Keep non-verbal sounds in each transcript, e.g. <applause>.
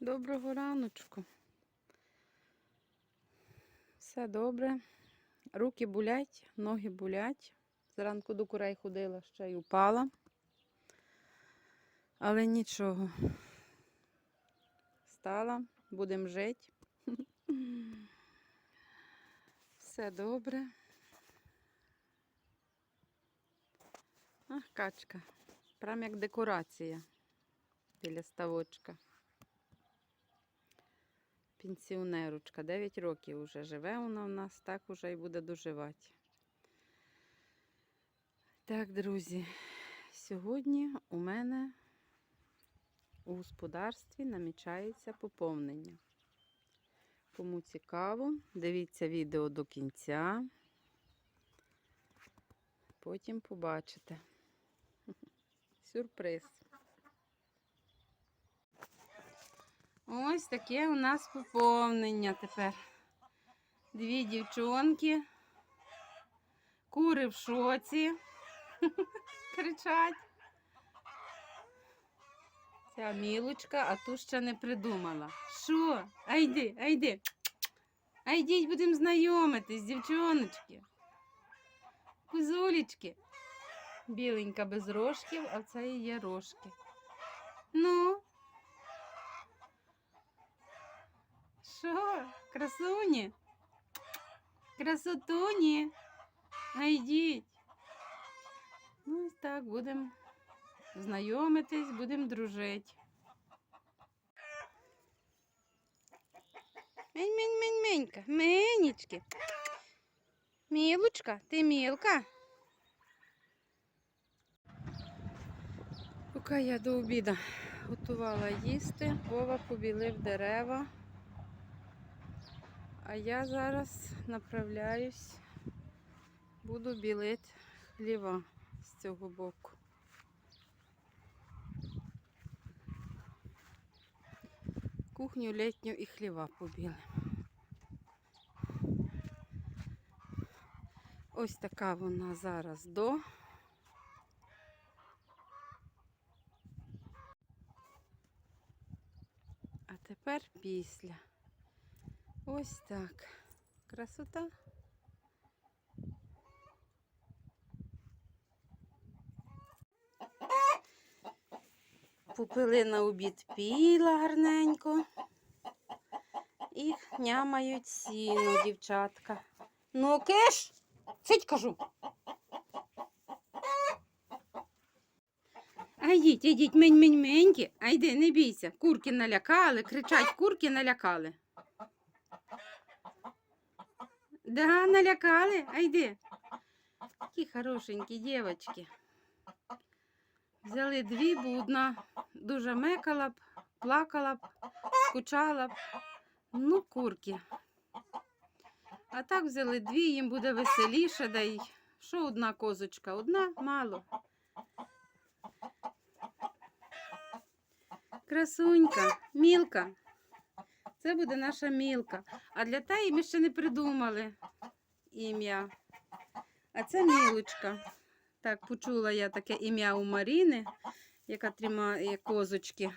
Доброго раночку. Все добре. Руки болять, ноги болять. Зранку до курей ходила, ще й упала. Але нічого. Встала, будемо жити. Все добре. Ах, качка. Прям як декорація біля ставочка. Пенсіонерочка, 9 років вже живе вона у нас, так уже і буде доживати. Так, друзі, сьогодні у мене у господарстві намічається поповнення. Кому цікаво, дивіться відео до кінця. Потім побачите. <laughs> Сюрприз. Ось таке у нас поповнення тепер. Дві дівчонки. Кури в шоці. <laughs> Кричать. Ця мілочка, а ту ще не придумала. Що? А йди, а йди. А йдіть, будемо знайомитись, дівчоночки. Кузулечки. Біленька без рожків, а це і є рожки. Ну, Що? Красуні? Красотуні? А йдіть. Ну, ось так, будемо знайомитись, будемо дружити. Мень-мень-мень-менька, менечки. Мілочка, ти мілка? Поки я до обіду готувала їсти, Вова побілив дерева. А я зараз направляюсь, буду білити хліва з цього боку. Кухню літню і хліва побіли. Ось така вона зараз до. А тепер після. Ось так. Красота. Попили на обід піла гарненько. І нямають сіно, дівчатка. Ну, киш, сидь, кажу. А йдіть, мень-мень-менькі. А йди, не бійся. Курки налякали, кричать, курки налякали. Да, налякали? А йди. Такі хорошенькі дівчатки. Взяли дві, бо одна дуже мекала б, плакала б, скучала б. Ну, курки. А так взяли дві, їм буде веселіше, да й що одна козочка? Одна мало. Красунька, мілка. Це буде наша мілка. А для теї ми ще не придумали ім'я. А це мілочка. Так, почула я таке ім'я у Маріни, яка тримає козочки.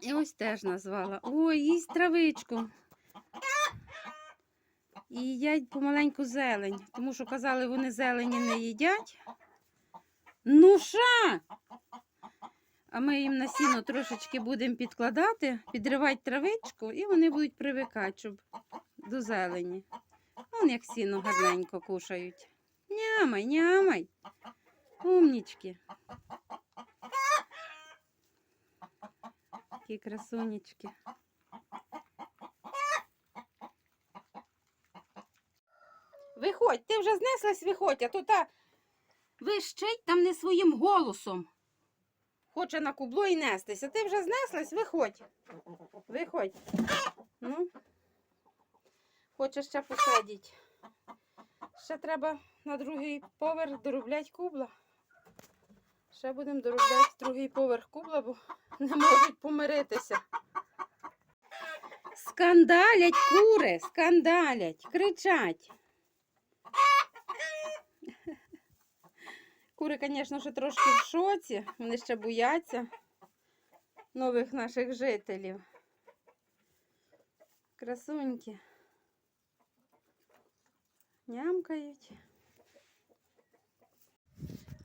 І ось теж назвала. Ой, їсть травичку. І їдять помаленьку зелень, тому що казали, вони зелені не їдять. Ну ша! А ми їм на сіно трошечки будемо підкладати, підривати травичку, і вони будуть привикати, щоб до зелені. Вон як сіно гарненько кушають. Нямай, нямай. Умнічки. Такі красунечки. Виходь, ти вже знеслась, виходь, а то та вищить там не своїм голосом. Хоче на кубло і нестися. Ти вже знеслась, виходь. Виходь. Ну, хоче ще посадити. Ще треба на другий поверх доробляти кубла. Ще будемо доробляти другий поверх кубла, бо не можуть помиритися. Скандалять кури, скандалять, кричать. Кури, звісно, ще трошки в шоці, вони ще бояться. нових наших жителів. Красуньки. Нямкають.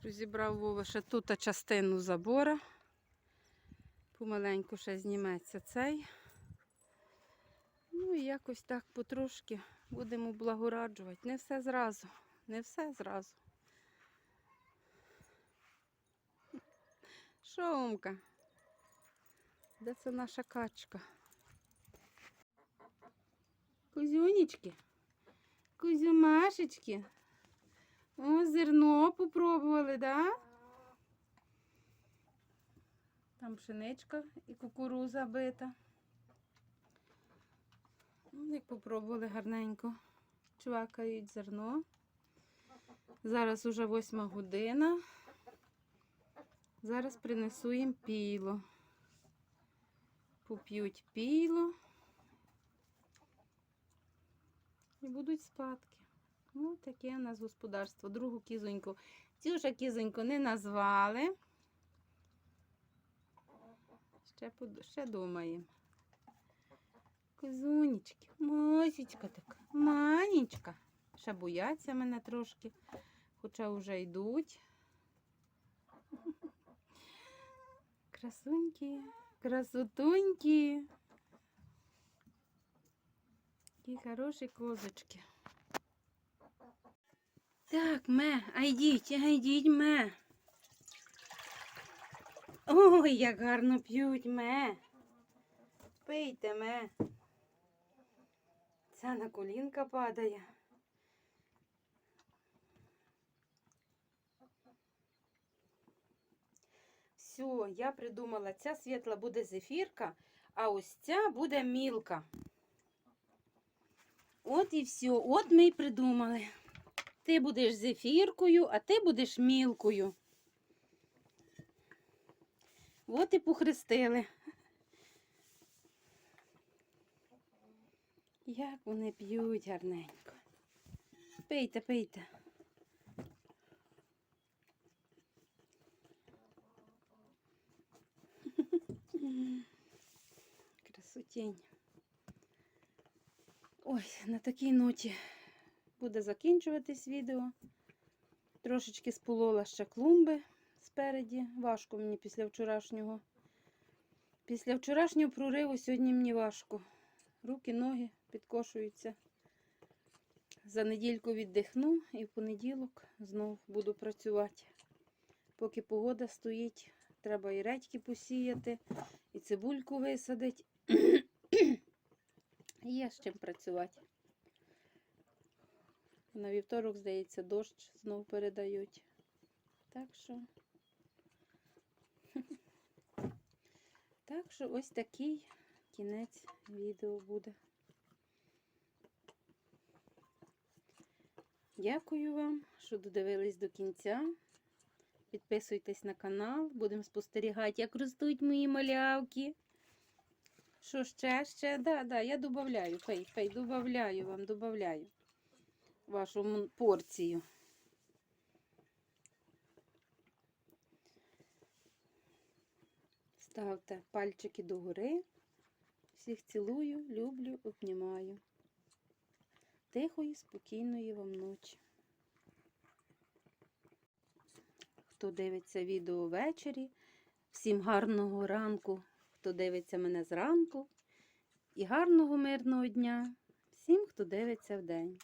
Розібрав Вова ще тут частину забора. Помаленьку ще зніметься цей. Ну і якось так потрошки будемо благораджувати. Не все зразу, не все зразу. Що, Умка? Де це наша качка? Кузюнечки, кузюмашечки. О, зерно попробували, да? Там пшеничка і кукуруза бита. Ну, Як попробували гарненько. Чвакають зерно. Зараз уже восьма година. Зараз принесу їм піло. Поп'ють піло. І будуть спадки. Ну, таке у нас господарство. Другу кізоньку. Цю ж кізоньку не назвали. Ще, ще думаємо. Козунечки, мосічка така, манічка. Ще бояться мене трошки, хоча вже йдуть. Красуньки, красотуньки. Які хороші козочки. Так, ме, а йдіть, а йдіть, ме. Ой, як гарно п'ють, ме. Пийте, ме. Ця на колінка падає. Все, я придумала, ця світла буде зефірка, а ось ця буде мілка. От і все, от ми й придумали. Ти будеш зефіркою, а ти будеш мілкою. От і похрестили. Як вони п'ють гарненько. Пийте, пийте. Красотень. Ой, на такій ноті буде закінчуватись відео. Трошечки сполола ще клумби спереді. Важко мені після вчорашнього. Після вчорашнього прориву сьогодні мені важко. Руки, ноги підкошуються. За недільку віддихну і в понеділок знов буду працювати. Поки погода стоїть, треба і редьки посіяти, і цибульку висадити. Є з чим працювати. На вівторок, здається, дощ знов передають. Так що. Так що ось такий кінець відео буде. Дякую вам, що додивились до кінця. Підписуйтесь на канал, будемо спостерігати, як ростуть мої малявки. Що ще, ще? Да, да, я додаю, пей, пей, додаю вам, додаю вашу порцію. Ставте пальчики догори. Всіх цілую, люблю, обнімаю. Тихої, спокійної вам ночі. Хто дивиться відео ввечері, всім гарного ранку, хто дивиться мене зранку. І гарного мирного дня всім, хто дивиться вдень.